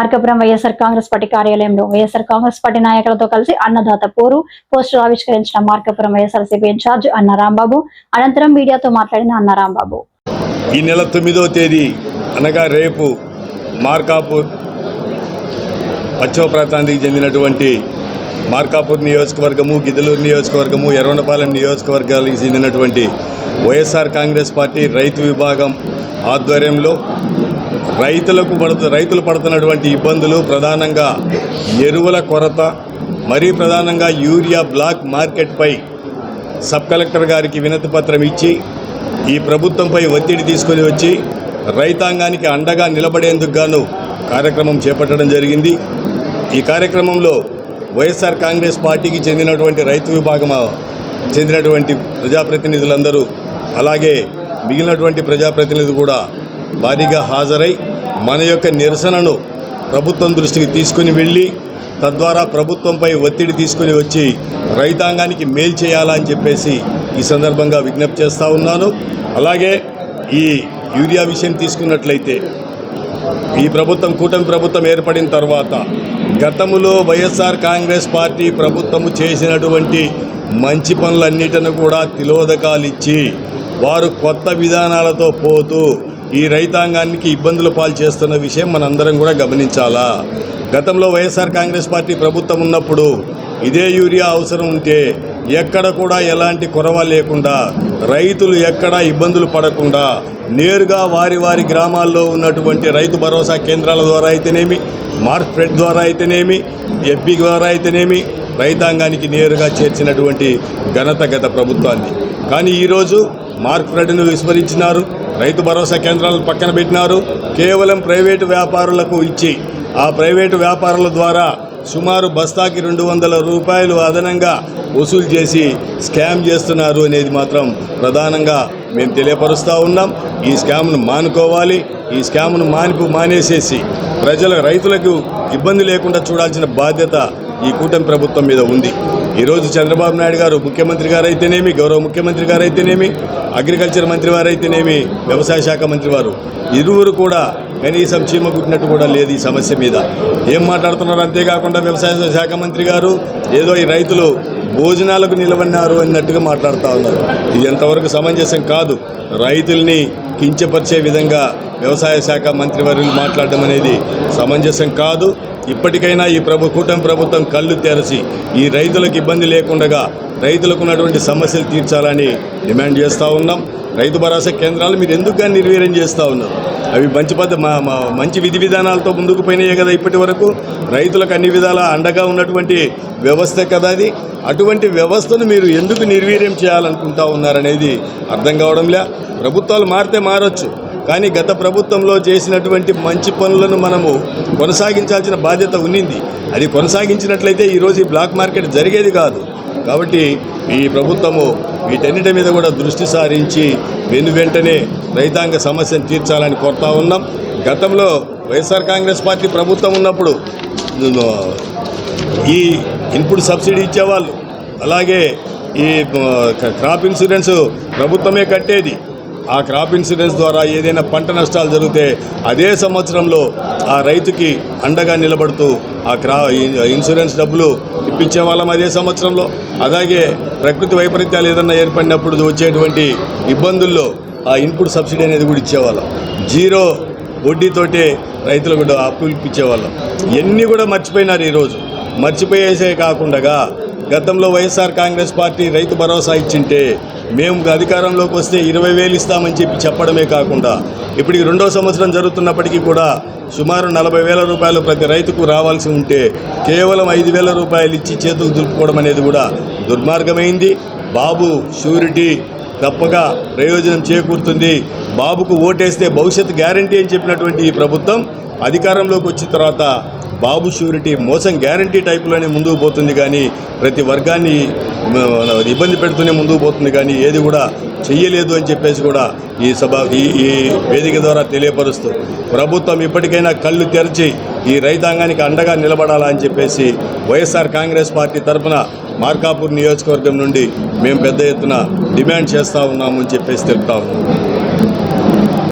Markapuram YSR Congress party కార్యాలయంలో YSR Congress party నాయకులతో కలిసి అన్నదాత పోరు పోస్టులు ఆవిష్కరించిన మార్కాపురం వైఎస్ఆర్సీపీ ఇన్ఛార్జ్ అన్న రాంబాబు అనంతరం మీడియాతో మాట్లాడిన అన్న రాంబాబు. ఈ నెల తొమ్మిదవ తేదీ అనగా రేపు మార్కాపూర్ పశ్చిమ ప్రాంతానికి చెందినటువంటి మార్కాపూర్ నియోజకవర్గము గిద్దలూరు నియోజకవర్గము ఎర్రవనపాలెం నియోజకవర్గాలకు చెందినటువంటి వైఎస్ఆర్ కాంగ్రెస్ పార్టీ రైతు విభాగం ఆధ్వర్యంలో రైతులకు పడుతు రైతులు పడుతున్నటువంటి ఇబ్బందులు ప్రధానంగా ఎరువుల కొరత మరీ ప్రధానంగా యూరియా బ్లాక్ మార్కెట్పై సబ్ కలెక్టర్ గారికి వినతి పత్రం ఇచ్చి ఈ ప్రభుత్వంపై ఒత్తిడి తీసుకొని వచ్చి రైతాంగానికి అండగా నిలబడేందుకు గాను కార్యక్రమం చేపట్టడం జరిగింది. ఈ కార్యక్రమంలో వైఎస్ఆర్ కాంగ్రెస్ పార్టీకి చెందినటువంటి రైతు విభాగం చెందినటువంటి ప్రజాప్రతినిధులందరూ అలాగే మిగిలినటువంటి ప్రజాప్రతినిధులు కూడా భారీగా హాజరై మన యొక్క నిరసనను ప్రభుత్వం దృష్టికి తీసుకుని వెళ్ళి తద్వారా ప్రభుత్వంపై ఒత్తిడి తీసుకుని వచ్చి రైతాంగానికి మేలు చేయాలని చెప్పేసి ఈ సందర్భంగా విజ్ఞప్తి చేస్తూ ఉన్నాను. అలాగే ఈ యూరియా విషయం తీసుకున్నట్లయితే ఈ ప్రభుత్వం కూటమి ప్రభుత్వం ఏర్పడిన తర్వాత గతంలో వైఎస్ఆర్ కాంగ్రెస్ పార్టీ ప్రభుత్వము చేసినటువంటి మంచి పనులన్నిటిని కూడా తిలోదకాలిచ్చి వారు కొత్త విధానాలతో పోతూ ఈ రైతాంగానికి ఇబ్బందులు పాలు చేస్తున్న విషయం మనందరం కూడా గమనించాలా? గతంలో వైఎస్ఆర్ కాంగ్రెస్ పార్టీ ప్రభుత్వం ఉన్నప్పుడు ఇదే యూరియా అవసరం ఉంటే ఎక్కడ కూడా ఎలాంటి కొరవ లేకుండా రైతులు ఎక్కడ ఇబ్బందులు పడకుండా నేరుగా వారి వారి గ్రామాల్లో ఉన్నటువంటి రైతు భరోసా కేంద్రాల ద్వారా అయితేనేమి మార్కెట్ ద్వారా అయితేనేమి ఎఫ్బి ద్వారా అయితేనేమి రైతాంగానికి నేరుగా చేర్చినటువంటి ఘనత గత ప్రభుత్వాన్ని. కానీ ఈరోజు మార్కెట్ను విస్మరించినారు. రైతు భరోసా కేంద్రాలను పక్కన పెట్టినారు. కేవలం ప్రైవేటు వ్యాపారులకు ఇచ్చి ఆ ప్రైవేటు వ్యాపారుల ద్వారా సుమారు బస్తాకి రెండు వందల రూపాయలు అదనంగా వసూలు చేసి స్కామ్ చేస్తున్నారు అనేది మాత్రం ప్రధానంగా మేము తెలియపరుస్తూ ఉన్నాం. ఈ స్కామ్ను మానుకోవాలి. ఈ స్కామ్ను మానిపు మానేసేసి ప్రజల రైతులకు ఇబ్బంది లేకుండా చూడాల్సిన బాధ్యత ఈ కూటమి ప్రభుత్వం మీద ఉంది. ఈరోజు చంద్రబాబు నాయుడు గారు ముఖ్యమంత్రి గారు అయితేనేమి గౌరవ ముఖ్యమంత్రి గారు అయితేనేమి అగ్రికల్చర్ మంత్రి వారు అయితేనేమి వ్యవసాయ శాఖ మంత్రి వారు ఇరువురు కూడా కనీసం చీమ కుట్టినట్టు కూడా లేదు ఈ సమస్య మీద. ఏం మాట్లాడుతున్నారు? అంతేకాకుండా వ్యవసాయ శాఖ మంత్రి గారు ఏదో ఈ రైతులు భోజనాలకు నిలబడినారు అన్నట్టుగా మాట్లాడుతూ ఉన్నారు. ఇది ఎంతవరకు సమంజసం కాదు. రైతుల్ని కించపరిచే విధంగా వ్యవసాయ శాఖ మంత్రివర్యులు మాట్లాడడం అనేది సమంజసం కాదు. ఇప్పటికైనా ఈ ప్రభు కూటమి ప్రభుత్వం కళ్ళు తెరచి ఈ రైతులకు ఇబ్బంది లేకుండా రైతులకు ఉన్నటువంటి సమస్యలు తీర్చాలని డిమాండ్ చేస్తూ ఉన్నాం. రైతు భరోసా కేంద్రాలు మీరు ఎందుకు కానీ నిర్వీర్యం చేస్తూ ఉన్నారు? అవి మంచి పద్ధ మా మా మంచి విధి విధానాలతో ముందుకు పోయినాయే కదా ఇప్పటి వరకు. రైతులకు అన్ని విధాల అండగా ఉన్నటువంటి వ్యవస్థ కదా అది. అటువంటి వ్యవస్థను మీరు ఎందుకు నిర్వీర్యం చేయాలనుకుంటా ఉన్నారనేది అర్థం కావడంలే ప్రభుత్వాలు మారితే మారొచ్చు. కానీ గత ప్రభుత్వంలో చేసినటువంటి మంచి పనులను మనము కొనసాగించాల్సిన బాధ్యత ఉన్నింది. అది కొనసాగించినట్లయితే ఈరోజు ఈ బ్లాక్ మార్కెట్ జరిగేది కాదు. కాబట్టి ఈ ప్రభుత్వము వీటన్నిటి మీద కూడా దృష్టి సారించి వెను వెంటనే రైతాంగ సమస్యను తీర్చాలని కోరుతా ఉన్నాం. గతంలో వైఎస్ఆర్ కాంగ్రెస్ పార్టీ ప్రభుత్వం ఉన్నప్పుడు ఈ ఇన్పుట్ సబ్సిడీ ఇచ్చేవాళ్ళు. అలాగే ఈ క్రాప్ ఇన్సూరెన్స్ ప్రభుత్వమే కట్టేది. ఆ క్రాప్ ఇన్సూరెన్స్ ద్వారా ఏదైనా పంట నష్టాలు జరిగితే అదే సంవత్సరంలో ఆ రైతుకి అండగా నిలబడుతూ ఆ క్రా ఇన్సూరెన్స్ డబ్బులు ఇప్పించే వాళ్ళం అదే సంవత్సరంలో. అలాగే ప్రకృతి వైపరీత్యాలు ఏదన్నా ఏర్పడినప్పుడు వచ్చేటువంటి ఇబ్బందుల్లో ఆ ఇన్పుట్ సబ్సిడీ అనేది కూడా ఇచ్చేవాళ్ళం. జీరో వడ్డీతోటే రైతులకు కూడా అప్పులు ఇప్పించేవాళ్ళం. ఇవన్నీ కూడా మర్చిపోయినారు ఈరోజు. మర్చిపోయేసే కాకుండా గతంలో వైఎస్ఆర్ కాంగ్రెస్ పార్టీ రైతు భరోసా ఇచ్చింటే మేము అధికారంలోకి వస్తే ఇరవై వేలు ఇస్తామని చెప్పి చెప్పడమే కాకుండా ఇప్పటికి రెండో సంవత్సరం జరుగుతున్నప్పటికీ కూడా సుమారు నలభై వేల రూపాయలు ప్రతి రైతుకు రావాల్సి ఉంటే కేవలం ఐదు వేల రూపాయలు ఇచ్చి చేతుకు దులుపుకోవడం అనేది కూడా దుర్మార్గమైంది. బాబు షూరిటీ తప్పగా ప్రయోజనం చేకూరుతుంది. బాబుకు ఓటేస్తే భవిష్యత్ గ్యారంటీ అని చెప్పినటువంటి ఈ ప్రభుత్వం అధికారంలోకి వచ్చిన తర్వాత బాబు షూరిటీ మోసం గ్యారంటీ టైప్లోనే ముందుకు పోతుంది కానీ ప్రతి వర్గాన్ని ఇబ్బంది పెడుతూనే ముందుకు పోతుంది కానీ ఏది కూడా చెయ్యలేదు అని చెప్పేసి కూడా ఈ సభ ఈ ఈ వేదిక ద్వారా తెలియపరుస్తూ ప్రభుత్వం ఇప్పటికైనా కళ్ళు తెరిచి ఈ రైతాంగానికి అండగా నిలబడాలా అని చెప్పేసి వైఎస్ఆర్ కాంగ్రెస్ పార్టీ తరఫున మార్కాపూర్ నియోజకవర్గం నుండి మేము పెద్ద ఎత్తున డిమాండ్ చేస్తూ ఉన్నామని చెప్పేసి తెలుపుతా ఉన్నాం